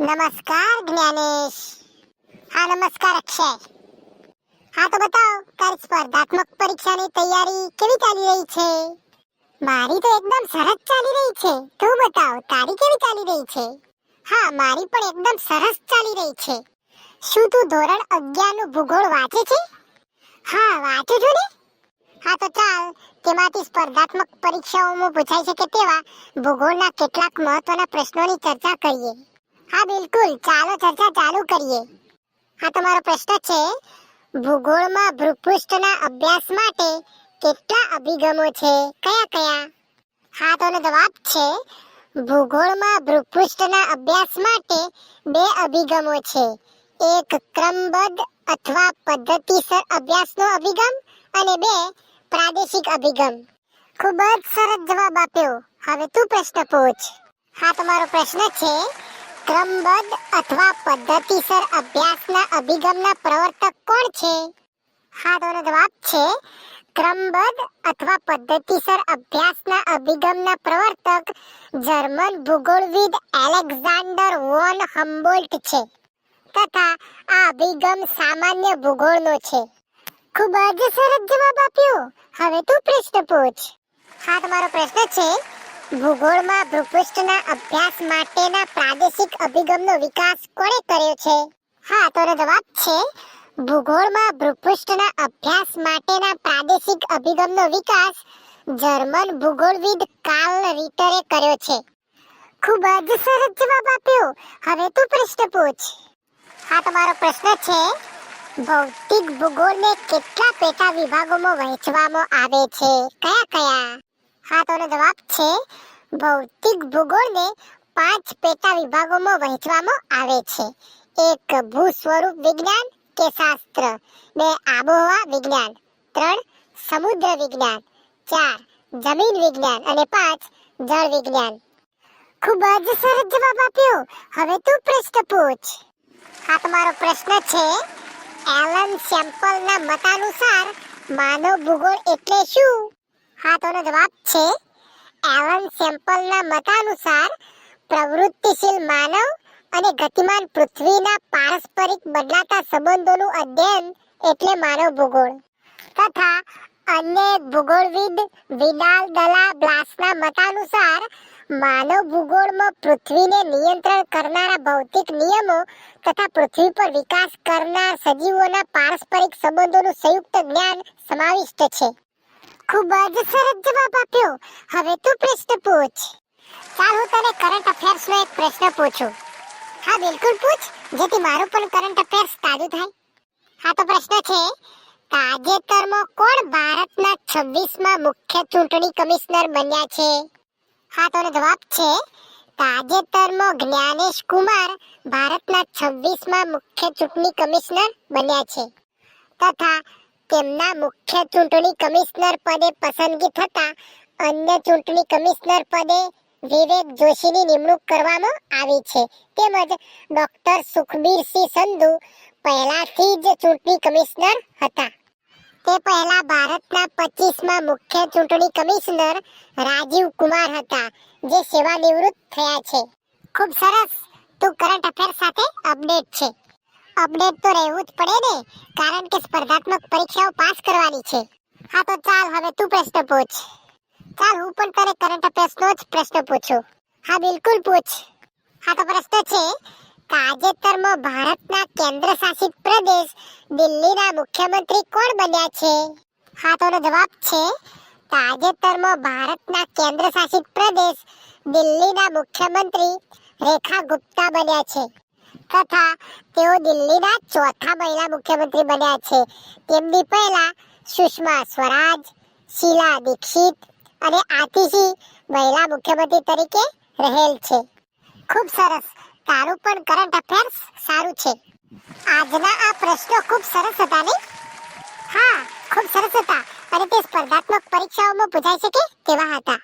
નમસ્કાર, જ્ઞાનેશ. હા, નમસ્કાર, અક્ષય. હા, તો બતાવો, તારી સ્પર્ધાત્મક પરીક્ષાની તૈયારી કેવી ચાલી રહી છે? મારી તો એકદમ સરસ ચાલી રહી છે. તું બતાવ, તારી કેવી ચાલી રહી છે? હા, મારી પણ એકદમ સરસ ચાલી રહી છે. શું તું ધોરણ 11 નું ભૂગોળ વાંચે છે? હા, વાંચું છું ને. હા, તો ચાલ, તેમાંથી સ્પર્ધાત્મક પરીક્ષાઓમાં પૂછાઈ શકે તેવા ભૂગોળના કેટલાક મહત્વના પ્રશ્નોની ચર્ચા કરીએ. હા, બિલકુલ. ચાલો, ચર્ચા ચાલુ કરીએ. હા, તમારો પ્રશ્ન છે, ભૂગોળમાં ભૂપૃષ્ઠના અભ્યાસ માટે કેટલા અભિગમો છે? કયા કયા? હા, તોનો જવાબ છે, ભૂગોળમાં ભૂપૃષ્ઠના અભ્યાસ માટે બે અભિગમો છે. એક ક્રમબદ્ધ અથવા પદ્ધતિસર અભ્યાસનો અભિગમ અને બે પ્રાદેશિક અભિગમ. ખૂબ જ સરસ જવાબ આપ્યો. હવે તું પ્રશ્ન પૂછ. હા, તમારો પ્રશ્ન છે ક્રમબદ્ધ અથવા પદ્ધતિસર અભ્યાસના અભિગમના પ્રવર્તક કોણ છે? હા તો એનો જવાબ છે ક્રમબદ્ધ અથવા પદ્ધતિસર અભ્યાસના અભિગમના પ્રવર્તક જર્મન ભૂગોળવિદ એલેક્ઝાન્ડર વોન હમ્બોલ્ટ છે તથા આ અભિગમ સામાન્ય ભૂગોળનો છે. ખૂબ જ સરસ જવાબ આપ્યો. હવે તું પ્રશ્ન પૂછ. હા, તમારો પ્રશ્ન છે ભૂગોળમાં ભૂપૃષ્ઠના અભ્યાસ માટેના પ્રાદેશિક અભિગમનો વિકાસ કોણે કર્યો છે? હા તો જવાબ છે, ભૂગોળમાં ભૂપૃષ્ઠના અભ્યાસ માટેના પ્રાદેશિક અભિગમનો વિકાસ જર્મન ભૂગોળવિદ કાર્લ રીટરે કર્યો છે. ખૂબ જ સરસ જવાબ આપ્યો. હવે તું પ્રશ્ન પૂછ. હા, તમારો પ્રશ્ન છે, ભૌતિક ભૂગોળને કેટલા પેટા વિભાગોમાં વહેંચવામાં આવે છે? કયા કયા? હા, તો જવાબ છે ભૌતિક ભૂગોળને પાંચ પેટા વિભાગોમાં વહેંચવામાં આવે છે. એક ભૂ સ્વરૂપ વિજ્ઞાન કે શાસ્ત્ર. બે આબોહવા વિજ્ઞાન. ત્રણ સમુદ્ર વિજ્ઞાન. ચાર જમીન વિજ્ઞાન અને પાંચ જળ વિજ્ઞાન. ખૂબ જ સરસ જવાબ આપ્યો. હવે તું પ્રશ્ન પૂછ. હા તમારો પ્રશ્ન છે, એલન સેમ્પલના મતાનુસાર માનવ ભૂગોળ એટલે શું? હા, તોનો જવાબ છે એવન સેમ્પલના મતાનુસાર પ્રવૃત્તિશીલ માનવ અને ગતિમાન પૃથ્વીના પારસ્પરિક બદલાતા સંબંધોનું અધ્યયન એટલે માનવ ભૂગોળ તથા અન્ય ભૂગોળવિદ વિડાલ દલા બ્લાસના મતાનુસાર માનવ ભૂગોળમાં પૃથ્વીને નિયંત્રણ કરનારા ભૌતિક નિયમો તથા પૃથ્વી પર વિકાસ કરનાર સજીવોના પારસ્પરિક સંબંધોનું સંયુક્ત જ્ઞાન સમાવિષ્ટ છે. ખૂબ જ સરસ જવાબ આપ્યો. હવે તું પ્રશ્ન પૂછ. ચાલ, હું તને કરંટ અફેર્સનો એક પ્રશ્ન પૂછું. હા, બિલકુલ પૂછ, જેથી મારું પણ કરંટ અફેર્સ તાજું થાય. હા, તો પ્રશ્ન છે, તાજેતરમાં કોણ ભારતના 26મા મુખ્ય ચૂંટણી કમિશનર બન્યા છે? હા, તો જવાબ છે, તાજેતરમાં જ્ઞાનેશ કુમાર ભારતના 26મા મુખ્ય ચૂંટણી કમિશનર બન્યા છે. તથા તેમના મુખ્ય ચૂંટણી કમિશનર પદે પસંદગી થતા અન્ય ચૂંટણી કમિશનર પદે વિવેક જોશીની નિમણૂક કરવામાં આવી છે. તેમજ ડોક્ટર સુખબીરસિંહ સંધુ પહેલાથી જ ચૂંટણી કમિશનર હતા. તે પહેલા ભારતના 25મા મુખ્ય ચૂંટણી કમિશનર રાજીવ કુમાર હતા, જે સેવા નિવૃત્ત થયા છે. ખૂબ સરસ. તું કરંટ અફેર સાથે અપડેટ છે. અપડેટ તો રહેવું જ પડે ને, કારણ કે સ્પર્ધાત્મક પરીક્ષાઓ પાસ કરવાની છે. હા તો ચાલ, હવે તું પ્રશ્ન પૂછ. ચાલ, હું પણ તને કરંટ અફેર્સનો જ પ્રશ્ન પૂછું. હા, બિલકુલ પૂછ. હા, તો પ્રશ્ન છે, તાજેતરમાં ભારતના કેન્દ્ર શાસિત પ્રદેશ દિલ્હીના મુખ્યમંત્રી કોણ બન્યા છે? હા, તો જવાબ છે, તાજેતરમાં ભારતના કેન્દ્ર શાસિત પ્રદેશ દિલ્હીના મુખ્યમંત્રી રેખા ગુપ્તા બન્યા છે. તથા તેઓ દિલ્હીના ચોથા મહિલા મુખ્યમંત્રી બન્યા છે. તેમની પહેલા સુષ્મા સ્વરાજ, શીલા દીક્ષિત અને આતિશી મહિલા મુખ્યમંત્રી તરીકે રહેલ છે. ખૂબ સરસ. તારું પણ કરંટ અફેર્સ સારું છે. આજના આ પ્રશ્નો ખૂબ સરસ હતા ને હા, ખૂબ સરસ હતા અને તે સ્પર્ધાત્મક પરીક્ષાઓમાં પૂછાઈ શકે તેવા હતા.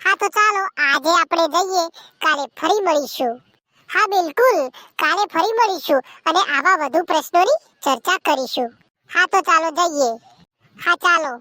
હા, તો ચાલો આજે આપણે જઈએ. કાલે ફરી મળીશું. હા, બિલકુલ. કાલે ફરી મળીશું અને આવા વધુ પ્રશ્નોની ચર્ચા કરીશું. હા, તો ચાલો જઈએ. હા, ચાલો.